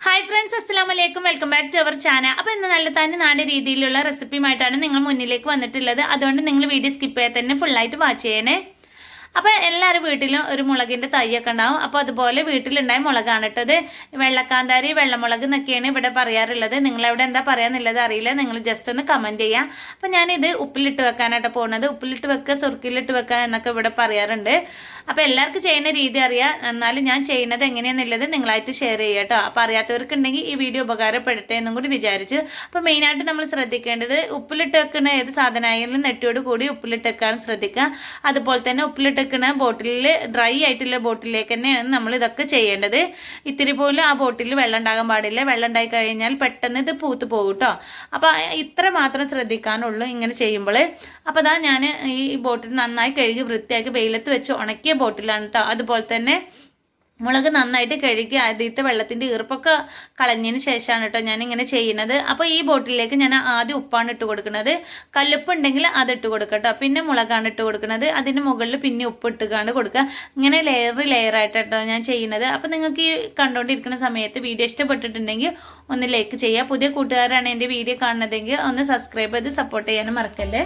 Hi friends അസ്സാം വലൈക്കും welcome back to our channel അപ്പോൾ ഇന്ന് നല്ല തന്നെ നാട് രീതിയിലുള്ള റെസിപ്പിയുമായിട്ടാണ് നിങ്ങൾ മുന്നിലേക്ക് വന്നിട്ടുള്ളത്. അതുകൊണ്ട് നിങ്ങൾ വീഡിയോ സ്കിപ്പ് ചെയ്യാൻ തന്നെ ഫുള്ളായിട്ട് വാച്ച് ചെയ്യണേ. അപ്പോൾ എല്ലാവരും വീട്ടിലും ഒരു മുളകിന്റെ തൈയൊക്കെ ഉണ്ടാവും. അപ്പോൾ അതുപോലെ വീട്ടിലുണ്ടായ മുളകാണ് കേട്ടത് വെള്ളക്കാന്താരി വെള്ളമുളക് എന്നൊക്കെയാണ് ഇവിടെ പറയാറുള്ളത്. നിങ്ങൾ എവിടെ എന്താ പറയാന്നുള്ളത് അറിയില്ല. നിങ്ങൾ ജസ്റ്റ് ഒന്ന് കമന്റ് ചെയ്യാം. അപ്പോൾ ഞാനിത് ഉപ്പിലിട്ട് വെക്കാനായിട്ട് പോകുന്നത് ഉപ്പിലിട്ട് വെക്കുക സുർക്കിലിട്ട് വെക്കുക എന്നൊക്കെ ഇവിടെ പറയാറുണ്ട്. അപ്പോൾ എല്ലാവർക്കും ചെയ്യുന്ന രീതി അറിയാം. എന്നാലും ഞാൻ ചെയ്യുന്നത് എങ്ങനെയാണെന്നുള്ളത് നിങ്ങളായിട്ട് ഷെയർ ചെയ്യുക കേട്ടോ. അപ്പോൾ അറിയാത്തവർക്കുണ്ടെങ്കിൽ ഈ വീഡിയോ ഉപകാരപ്പെടട്ടെ എന്നും കൂടി വിചാരിച്ചു. അപ്പോൾ മെയിനായിട്ട് നമ്മൾ ശ്രദ്ധിക്കേണ്ടത് ഉപ്പിലിട്ട് വെക്കുന്ന ഏത് സാധനമായാലും നെറ്റിയോട് കൂടി ഉപ്പിലിട്ട് വെക്കാൻ ശ്രദ്ധിക്കുക. അതുപോലെ തന്നെ ഉപ്പിലിട്ട് വെക്കുന്ന ബോട്ടിലിൽ ഡ്രൈ ആയിട്ടുള്ള ബോട്ടിലേക്ക് തന്നെയാണ് നമ്മൾ ഇതൊക്കെ ചെയ്യേണ്ടത്. ഇത്തിരി പോലും ആ ബോട്ടിൽ വെള്ളം ഉണ്ടാകാൻ പാടില്ല. വെള്ളം ഉണ്ടായി കഴിഞ്ഞാൽ പെട്ടെന്ന് ഇത് പൂത്ത് പോകും കേട്ടോ അപ്പോൾ ഇത്ര മാത്രം ശ്രദ്ധിക്കാനുള്ളൂ ഇങ്ങനെ ചെയ്യുമ്പോൾ. അപ്പോൾ അതാ ഞാൻ ഈ ബോട്ടിൽ നന്നായി കഴുകി വൃത്തിയാക്കി വെയിലത്ത് വെച്ച് ഉണക്കിയ ബോട്ടിലാണ് കേട്ടോ അതുപോലെ തന്നെ മുളക് നന്നായിട്ട് കഴുകി ആദ്യത്തെ വെള്ളത്തിന്റെ ഈർപ്പൊക്കെ കളഞ്ഞതിന് ശേഷമാണ് കേട്ടോ ഞാൻ ഇങ്ങനെ ചെയ്യുന്നത്. അപ്പോൾ ഈ ബോട്ടിലേക്ക് ഞാൻ ആദ്യം ഉപ്പാണ് ഇട്ട് കൊടുക്കുന്നത്. കല്ലുപ്പ് ഉണ്ടെങ്കിൽ അത് ഇട്ട് കൊടുക്കുക പിന്നെ മുളകാണ് ഇട്ട് കൊടുക്കുന്നത്. അതിന്റെ മുകളിൽ പിന്നെ ഉപ്പ് ഇട്ടുകാണ്ട് കൊടുക്കുക. ഇങ്ങനെ ലെയർ ലെയർ ആയിട്ട് കേട്ടോ ഞാൻ ചെയ്യുന്നത്. അപ്പോൾ നിങ്ങൾക്ക് ഈ കണ്ടുകൊണ്ടിരിക്കുന്ന സമയത്ത് വീഡിയോ ഇഷ്ടപ്പെട്ടിട്ടുണ്ടെങ്കിൽ ഒന്ന് ലൈക്ക് ചെയ്യുക. പുതിയ കൂട്ടുകാരാണ് എന്റെ വീഡിയോ കാണുന്നതെങ്കിൽ ഒന്ന് സബ്സ്ക്രൈബ് ചെയ്ത് സപ്പോർട്ട് ചെയ്യാനും മറക്കല്ലേ?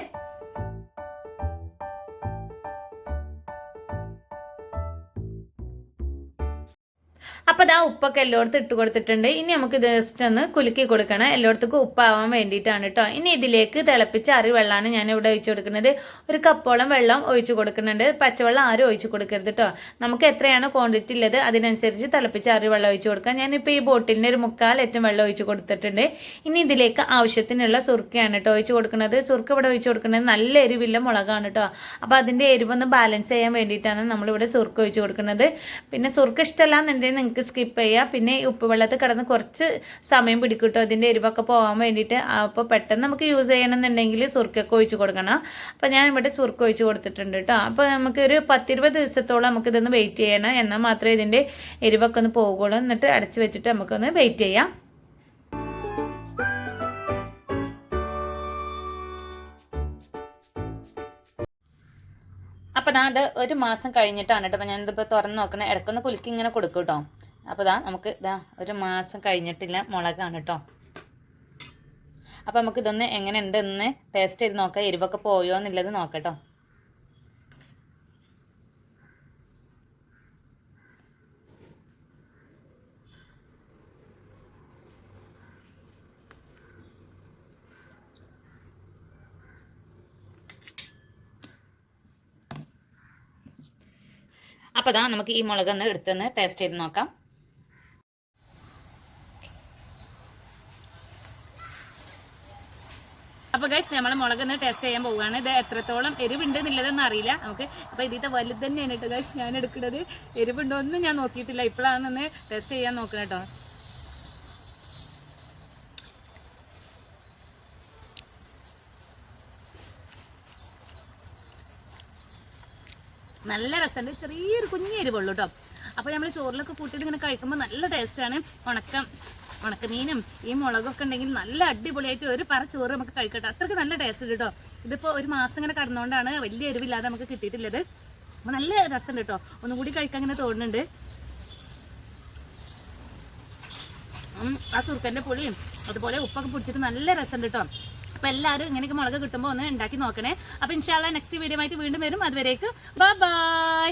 അപ്പോൾ ആ ഉപ്പൊക്കെ എല്ലായിടത്തും ഇട്ട് കൊടുത്തിട്ടുണ്ട്. ഇനി നമുക്ക് ജസ്റ്റ് ഒന്ന് കുലുക്കി കൊടുക്കണം. എല്ലായിടത്തേക്കും ഉപ്പാവാൻ വേണ്ടിയിട്ടാണ് കേട്ടോ ഇനി ഇതിലേക്ക് തിളപ്പിച്ച അരി വെള്ളമാണ് ഞാൻ ഇവിടെ ഒഴിച്ചു കൊടുക്കുന്നത്. ഒരു കപ്പോളം വെള്ളം ഒഴിച്ചു കൊടുക്കുന്നുണ്ട്. പച്ചവെള്ളം ആരും ഒഴിച്ചു കൊടുക്കരുത് കേട്ടോ നമുക്ക് എത്രയാണ് ക്വാണ്ടിറ്റി ഉള്ളത് അതിനനുസരിച്ച് തിളപ്പിച്ച അരി വെള്ളം ഒഴിച്ചു കൊടുക്കാം. ഞാനിപ്പോൾ ഈ ബോട്ടിലിന് ഒരു മുക്കാൽ ഏറ്റവും വെള്ളം ഒഴിച്ചു കൊടുത്തിട്ടുണ്ട്. ഇനി ഇതിലേക്ക് ആവശ്യത്തിനുള്ള സുർക്കയാണ് കേട്ടോ ഒഴിച്ചു കൊടുക്കുന്നത്. സുർക്ക ഇവിടെ ഒഴിച്ചു കൊടുക്കുന്നത് നല്ല എരിവില്ല മുളകാണ് കേട്ടോ അപ്പോൾ അതിന്റെ എരിവൊന്ന് ബാലൻസ് ചെയ്യാൻ വേണ്ടിയിട്ടാണ് നമ്മളിവിടെ സുർക്ക ഒഴിച്ചു കൊടുക്കുന്നത്. പിന്നെ സുർക്ക ഇഷ്ടമല്ല എന്നുണ്ടെങ്കിൽ നിങ്ങൾക്ക് സ്കിപ്പ് ചെയ്യുക പിന്നെ ഉപ്പ് വെള്ളത്തിൽ കിടന്ന് കുറച്ച് സമയം പിടിക്കും കേട്ടോ. ഇതിന്റെ എരിവൊക്കെ പോകാൻ വേണ്ടിയിട്ട്. അപ്പോൾ പെട്ടെന്ന് നമുക്ക് യൂസ് ചെയ്യണമെന്നുണ്ടെങ്കിൽ സുർക്കൊക്കെ ഒഴിച്ച് കൊടുക്കണം. അപ്പോൾ ഞാൻ ഇവിടെ സുർക്ക ഒഴിച്ച് കൊടുത്തിട്ടുണ്ട് കേട്ടോ. അപ്പോൾ നമുക്കൊരു പത്തിരുപത് ദിവസത്തോളം നമുക്കിതൊന്ന് വെയിറ്റ് ചെയ്യണം. എന്നാൽ മാത്രമേ ഇതിന്റെ എരിവൊക്കെ ഒന്ന് പോകുള്ളൂ. എന്നിട്ട് അടച്ച് വെച്ചിട്ട് നമുക്കൊന്ന് വെയിറ്റ് ചെയ്യാം. അപ്പം ദാ അത് ഒരു മാസം കഴിഞ്ഞിട്ടാണ് കേട്ടോ. അപ്പം ഞാനിതിപ്പോൾ തുറന്ന് നോക്കണേ. ഇടയ്ക്കൊന്ന് കുലുക്കി ഇങ്ങനെ കൊടുക്കും കേട്ടോ. അപ്പോൾ ഇതാ നമുക്ക് ഇതാ ഒരു മാസം കഴിഞ്ഞിട്ടില്ല മുളകാണ് കേട്ടോ അപ്പോൾ നമുക്ക് ഇതൊന്ന് എങ്ങനെ ഉണ്ട് എന്ന് ടേസ്റ്റ് ചെയ്ത് നോക്കാം. എരിവൊക്കെ പോയോ എന്നുള്ളത് നോക്കട്ടോ അപ്പോൾ അതാ നമുക്ക് ഈ മുളകൊന്ന് എടുത്തൊന്ന് ടേസ്റ്റ് ചെയ്ത് നോക്കാം. അപ്പോൾ ഗൈസ് നമ്മൾ മുളക് ഒന്ന് ടേസ്റ്റ് ചെയ്യാൻ പോവുകയാണ്. ഇത് എത്രത്തോളം എരിവുണ്ട് എന്നുള്ളതെന്ന് അറിയില്ല. നമുക്ക് അപ്പൊ ഇതിത്തെ വലുത് തന്നെയാണ് കേട്ടോ ഗൈസ് ഞാൻ എടുക്കുന്നത്. എരിവുണ്ടോ ഒന്നും ഞാൻ നോക്കിയിട്ടില്ല. ഇപ്പോഴാണ് ഒന്ന് ടേസ്റ്റ് ചെയ്യാൻ നോക്കുന്നത് കേട്ടോ നല്ല രസമുണ്ട്. ചെറിയൊരു കുഞ്ഞ് എരിവുള്ളൂ കേട്ടോ അപ്പോൾ നമ്മൾ ചോറിലൊക്കെ കൂട്ടിയിട്ട് ഇങ്ങനെ കഴിക്കുമ്പോൾ നല്ല ടേസ്റ്റാണ് ഉണക്കം. ഉണക്കമീനും ഈ മുളകൊക്കെ ഉണ്ടെങ്കിൽ നല്ല അടിപൊളിയായിട്ട് ഒരു പറ ചോറ് നമുക്ക് കഴിക്കട്ടെ. അത്രയ്ക്ക് നല്ല ടേസ്റ്റ് കേട്ടോ. ഇതിപ്പോൾ ഒരു മാസം ഇങ്ങനെ കടന്നുകൊണ്ടാണ് വലിയ എരിവില്ലാതെ നമുക്ക് കിട്ടിയിട്ടുള്ളത്. അപ്പോൾ നല്ല രസമുണ്ട് കേട്ടോ. ഒന്നും കൂടി കഴിക്കാൻ ഇങ്ങനെ തോന്നുന്നുണ്ട്. ആ സുർക്കന്റെ പുളിയും അതുപോലെ ഉപ്പൊക്കെ പിടിച്ചിട്ട് നല്ല രസമുണ്ട് കേട്ടോ. അപ്പോൾ എല്ലാവരും ഇങ്ങനെയൊക്കെ മുളക് കിട്ടുമ്പോൾ ഒന്ന് ഉണ്ടാക്കി നോക്കണേ. അപ്പോൾ ഇൻഷാല്ല നെക്സ്റ്റ് വീഡിയോ ആയിട്ട് വീണ്ടും വരും. അതുവരേക്ക് ബൈ